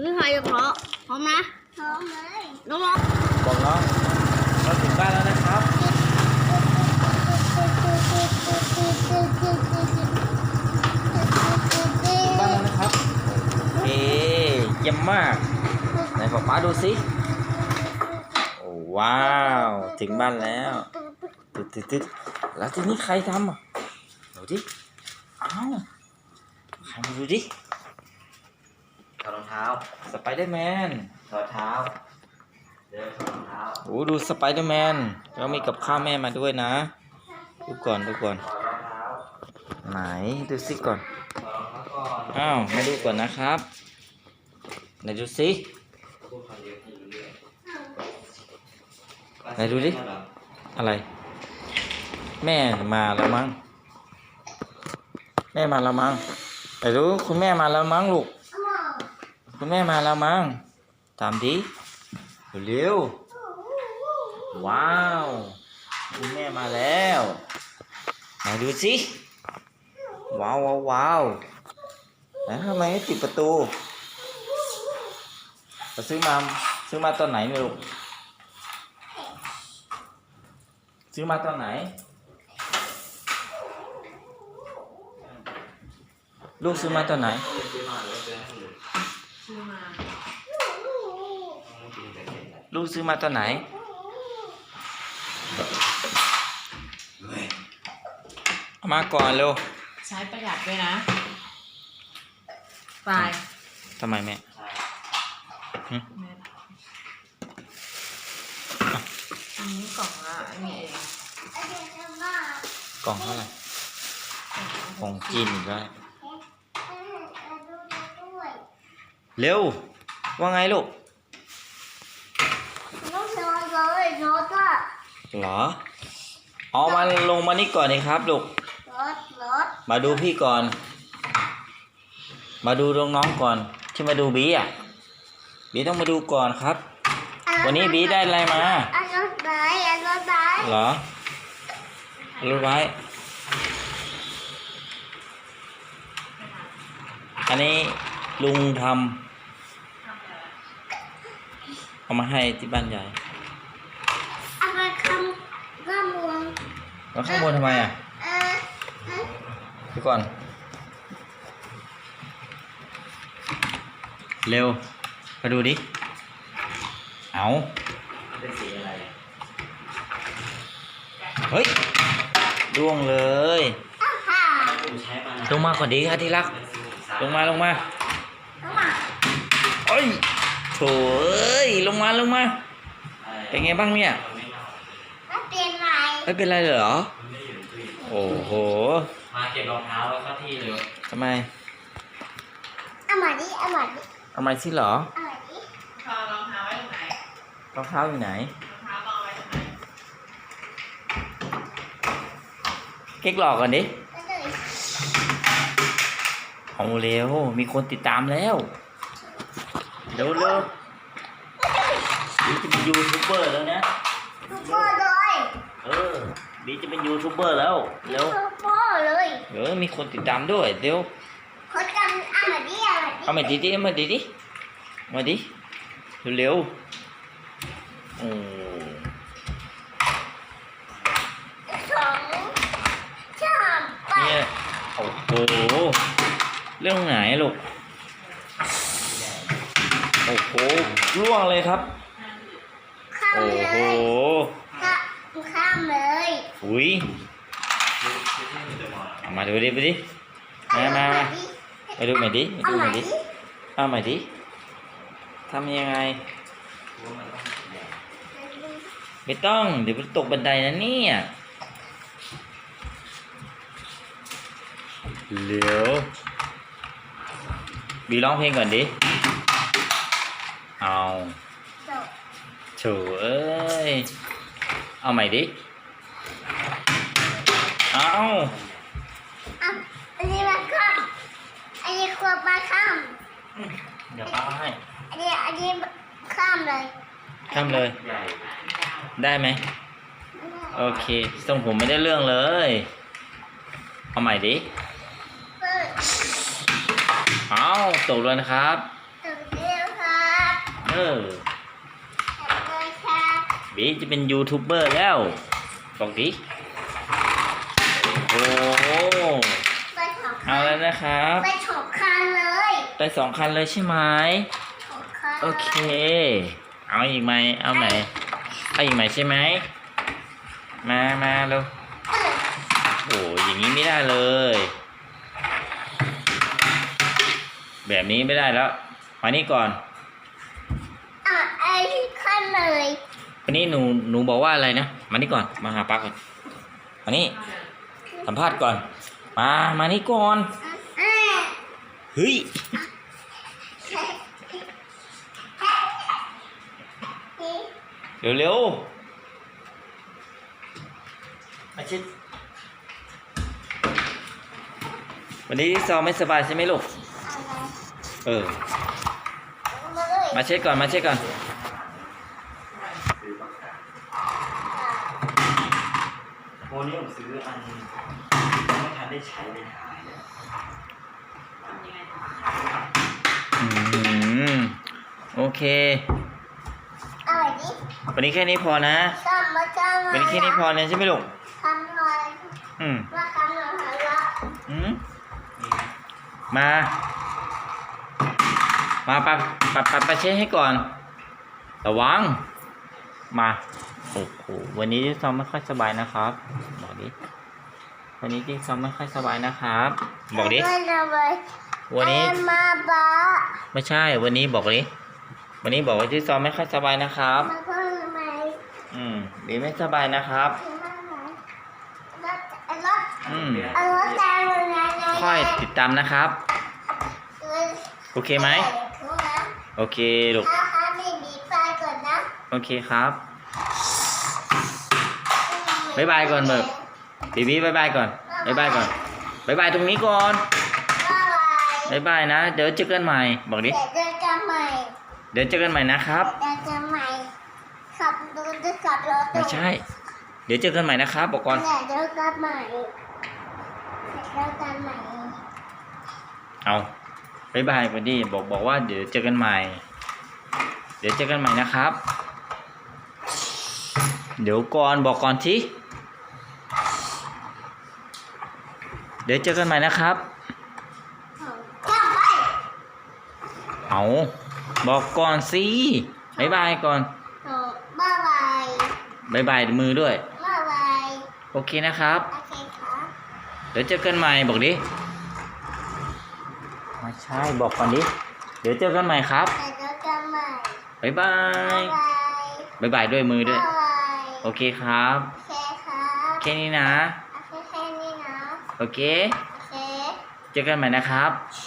หรือใครจะขอพร้อมนะพร้อมเลยน้องรอบอกน้องเราถึงบ้านแล้วนะครับบ้านแล้วนะครับโอเคเยี่ยมมากไหนป๊าป๊าดูสิโอ้ว้าว ถึงบ้านแล้วตึ๊ดตึ๊ดตึ๊ดแล้วทีนี้ใครทำอะดูดิอ้าวใครมาดูดิ ท้า สไปเดอร์แมนถอดเท้า เดินถอดรองเท้าโอ้ดูสไปเดอร์แมนแล้วมีกับข้าวแม่มาด้วยนะ ดูก่อนดูก่อน ถอดรองเท้าไหนดูสิก่อน ถอดรองเท้าก่อนอ้าวมาดูก่อนนะครับ ไหนดูสิพูดคำเดียวให้รู้เรื่องไหนดูดิ อะไร แม่มาแล้วมั้ง แม่มาแล้วมั้งไหนดูคุณแม่มาแล้วมั้งลูก คุณแม่มาแล้วมั้งตามดิเร็วว้าว คุณแม่มาแล้วไหนดูสิว้าวว้าวว้าวแล้วทำไมไม่ปิดประตูเราซื้อมาซื้อมาตอนไหนลูกซื้อมาตอนไหน ลูกซื้อมาตอนไหน ซื้อมาหรือว่าซื้อให้คนอื่นซื้อมาไม่กินแต่เห็นแหละลูกซื้อมาตอนไหนเฮ้ยเอามาก่อนเร็ว ใช้ประหยัดด้วยนะไปทำไมแม่ใช่อันนี้กล่องละอันนี้เองกล่องเท่าไหร่ของกินอีกแล้ว เร็ว ว่าไงลูกเหรอเอามาลงมานี่ก่อนนี่ครับลูกมาดูพี่ก่อน มาดูน้องๆก่อน ที่มาดูบีอะบีต้องมาดูก่อนครับ วันนี้บีได้อะไรมาอันรถไฟอันรถไฟเหรอรู้ไว้อันนี้ ลุงทำเอามาให้ที่บ้านยายอันนั้นคำข้ามวงแล้วข้างบนทำไมอะเออเออเดี๋ยวก่อน เร็วมาดูดิ เอามันเป็นสีอะไร เฮ้ยร่วงเลยอ้าวค่ะผมใช้มาลงมาก่อนดีครับที่รักเป็นสีสาลงมาลงมาเข้ามาเอ้ยโถเอ้ยลงมาลงมาเป็นไงบ้างเนี่ยมันไม่เน่าแล้วเปลี่ยนใหม่ไม่เป็นไรเหรอมันไม่ได้อยู่ในตู้เย็นโอ้โหมาเก็บรองเท้าไว้เข้าที่เลยทำไมเอาใหม่ดิเอาใหม่ดิทำไมสิเหรอเอาใหม่ดิพอรองเท้าไว้ตรงไหนรองเท้าอยู่ไหนรองเท้าเอาไว้ตรงไหนเก๊กหลอกก่อนดิแล้วเลยเอาเร็วมีคนติดตามแล้ว เร็วเร็วบีจะเป็นยูทูบเบอร์แล้วนะ ทุกพ่อเลยเออบีจะเป็นยูทูบเบอร์แล้วเร็วทุกพ่อเลยเออมีคนติดตามด้วยเร็วเขาจำเอาใหม่ดิเอาใหม่ดิเอามาดิดิเอามาดิดิมาดิเร็วๆโอ้สองสามไปเนี่ยโอ้โหเรื่องไหนลูก โอ้โหล่วงเลยครับ ข้ามโอ้เลโหยข้ามข้ามเลยอุ้ยคือคือที่มันจะมาเอามาดูดิไปดิ มามามาไปดูหน่อยดิไปเอาดูใหหม่น่อยดิดิเอาใหม่ดิทำยังไงเพราะว่ามันต้องใหญ่ไม่ต้อง เดี๋ยวมันตกบันไดนะเนี่ยเร็วบีร้องเพลงก่อนดิ เอาจบโถเอ้ย เอาใหม่ดิ เอาอะอันนี้มาข้ามอันนี้ควรมาข้ามเดี๋ยวป้าให้อันนี้อันนี้ข้ามเลยข้ามเลยใหญ่ได้ไหม โอเคทรงผมไม่ได้เรื่องเลย เอาใหม่ดิเปิดเอาตกแล้วนะครับตึกเดียว เออเลยครับบีจะเป็นยูทูบเบอร์แล้วบอกดิโอ้โหไปสองคัเอานแล้วนะครับไปสองคันเลยไปสองคันเลยใช่ไหมสองคันโอเค เอาอีกไหมเอาไหนเอาอีกไหมใช่ไหมมามาเร็วโอ้อย่างนี้ไม่ได้เลย แบบนี้ไม่ได้แล้วมานี่ก่อนอะไอ้คัน เลยวันนี้หนูหนูบอกว่าอะไรนะ มานี่ก่อน มาหาป้าก่อน มานี่สัมภาษณ์ก่อน มา มานี่ก่อนอะเฮ้ย เร็วเร็วๆมาชิดวันนี้ที่ซอไม่สบายใช่ไหมลูก เออ มาเลยมาเช็ดก่อน มาเช็ดก่อน ซื้อปากกาโอ้ นี่ผมซื้ออันไม่ทันได้ใช้เลยหายเลยทำยังไงอืมโอเคเอาไว้ดิวันนี้แค่นี้พอนะทำมาทำมาวันนี้แค่นี้พอนะใช่ไหมลูกทำหน่อยอืม ว่าทำหน่อยละอืมมา มาปัดปัดปัดไปเช็ดให้ก่อน ระวัง มา โอ้โหวันนี้ที่ซ้อมไม่ค่อยสบายนะครับ บอกดิวันนี้ที่ซ้อมไม่ค่อยสบายนะครับ บอกดิไม่เลยวันนี้ไอ้มาบ้าไม่ใช่วันนี้บอกดิวันนี้บอกว่าที่ซ้อมไม่ค่อยสบายนะครับมาเพิ่มไหมอืมดีไม่สบายนะครับถึงบ้านไหนรถไอ้รถอืมเอารถแดงเลยนะนะค่อยติดตามนะครับ โอเคไหมถูกนะโอเคลูกถ้าถ้าไม่มีไฟก่อนนะโอเคครับ บ๊ายบายก่อนเบิกบีบีบายบายก่อนบายบายก่อนบายบายตรงนี้ก่อนบ๊ายบายบายบายนะ เดี๋ยวเจอกันใหม่ บอกดิ เดี๋ยวเจอกันใหม่ เดี๋ยวเจอกันใหม่นะครับเดี๋ยวเจอกันใหม่ ขับรถจะขับรถไม่ใช่ เดี๋ยวเจอกันใหม่นะครับ บอกก่อน เดี๋ยวเจอกันใหม่ เดี๋ยวเจอกันใหม่ เอาบายบายพอดีบอกบอกว่าเดี๋ยวเจอกันใหม่ เดี๋ยวเจอกันใหม่นะครับ เดี๋ยวก่อนบอกก่อนที เดี๋ยวเจอกันใหม่นะครับข้ามไปเอาบอกก่อนสิบายบายก่อนโอ้บ๊ายบายบายบายมือด้วยบ๊ายบายโอเคนะครับ โอเคครับเดี๋ยวเจอกันใหม่บอกดิไม่ใช่บอกก่อนดิ เดี๋ยวเจอกันใหม่ครับ เดี๋ยวเจอกันใหม่บ๊ายบาบ๊ายยบายบ๊ายบายด้วยมือด้วยบ๊ายบายโอเคครับ โอเคครับ แค่นี้นะ โอเคแค่นี้นะโอเคโอเค เจอกันใหม่นะครับช